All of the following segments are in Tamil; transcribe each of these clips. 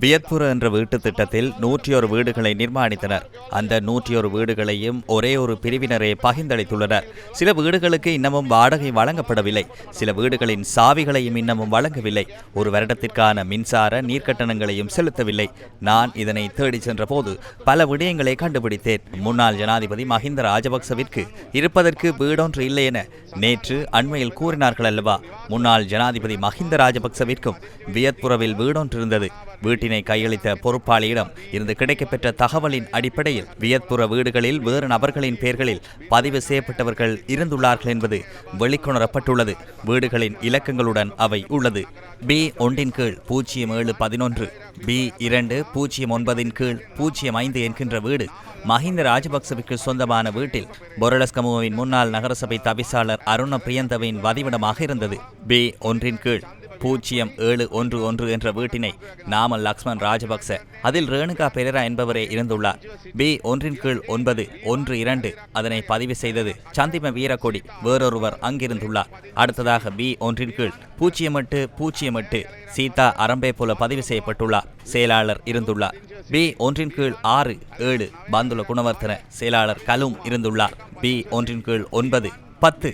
வியத்புர என்ற வீட்டு திட்டத்தில் நூற்றியொரு வீடுகளை நிர்மாணித்தனர். அந்த நூற்றியொரு வீடுகளையும் ஒரே ஒரு பிரிவினரே பகிர்ந்தளித்துள்ளனர். சில வீடுகளுக்கு இன்னமும் வாடகை வழங்கப்படவில்லை. சில வீடுகளின் சாவிகளையும் இன்னமும் வழங்கவில்லை. ஒரு வருடத்திற்கான மின்சார நீர்க்கட்டணங்களையும் செலுத்தவில்லை. நான் இதனை தேடிச் சென்றபோது பல விடயங்களை கண்டுபிடித்தேன். முன்னாள் ஜனாதிபதி மஹிந்த ராஜபக்சவிற்கு இருப்பதற்கு வீடொன்று இல்லை என நேற்று அண்மையில் கூறினார்கள் அல்லவா? முன்னாள் ஜனாதிபதி மஹிந்த ராஜபக்சவிற்கும் வியத்புரவில் வீடொன்றிருந்தது. வீட்டினை கையளித்த பொறுப்பாளியிடம் இருந்து கிடைக்கப்பெற்ற தகவலின் அடிப்படையில் வியத்புற வீடுகளில் வேறு நபர்களின் பெயர்களில் பதிவு செய்யப்பட்டவர்கள் இருந்துள்ளார்கள் என்பது வெளிக்கொணரப்பட்டுள்ளது. வீடுகளின் இலக்கங்களுடன் அவை உள்ளது. பி ஒன்றின் கீழ் பூஜ்ஜியம் ஏழு பதினொன்று பி இரண்டு பூஜ்ஜியம் ஒன்பதின் கீழ் பூஜ்ஜியம் ஐந்து என்கின்ற வீடு மஹிந்த ராஜபக்சவிற்கு சொந்தமான வீட்டில் பொரலஸ்கமுவின் முன்னாள் நகரசபை தவிசாளர் அருண பிரியந்தவின் வதிவிடமாக இருந்தது. பி ஒன்றின் கீழ் பூஜ்ஜியம் ஏழு ஒன்று ஒன்று என்ற வீட்டினை நாமல் லக்ஷ்மண் ராஜபக்ச அதில் ரேணுகா பெரேரா என்பவரே இருந்துள்ளார். பி ஒன்றின் கீழ் ஒன்பது ஒன்று இரண்டு அதனை பதிவு செய்தது சந்திம வீரக்கொடி வேறொருவர் அங்கிருந்துள்ளார். அடுத்ததாக பி ஒன்றின் கீழ் பூஜ்ஜியம் எட்டு பூஜ்ஜியம் எட்டு சீதா அரம்பே போல பதிவு செய்யப்பட்டுள்ளார். செயலாளர் இருந்துள்ளார். பி ஒன்றின் கீழ் ஆறு ஏழு பந்துல குணவர்த்தன செயலாளர் கலும் இருந்துள்ளார். பி ஒன்றின் கீழ் ஒன்பது பத்து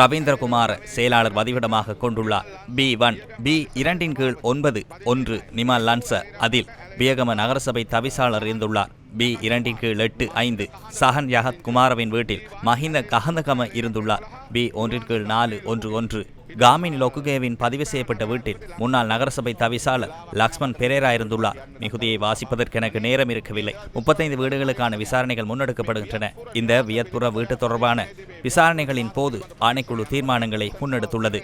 ரவீந்திரகுமார செயலாளர் வதிவிடமாக கொண்டுள்ளார். பி ஒன் பி இரண்டின் கீழ் ஒன்பது ஒன்று நிமா லன்ச அதில் வியகம நகரசபை தவிசாளர் இருந்துள்ளார். பி இரண்டின் கீழ் எட்டு ஐந்து. சஹன் யஹத் குமாரவின் வீட்டில் மஹிந்த கஹந்தகம இருந்துள்ளார். பி ஒன்றின் கீழ் நாலு ஒன்று ஒன்று. காமின் லொக்குகேவின் பதிவு செய்யப்பட்ட வீட்டில் முன்னாள் நகரசபை தவிசாளர் லக்ஷ்மண் பெரேரா இருந்துள்ளார். மிகுதியை வாசிப்பதற்கு எனக்கு நேரம் இருக்கவில்லை. முப்பத்தைந்து வீடுகளுக்கான விசாரணைகள் முன்னெடுக்கப்படுகின்றன. இந்த வியத்புற வீட்டு தொடர்பான விசாரணைகளின் போது ஆணைக்குழு தீர்மானங்களை முன்னெடுத்துள்ளது.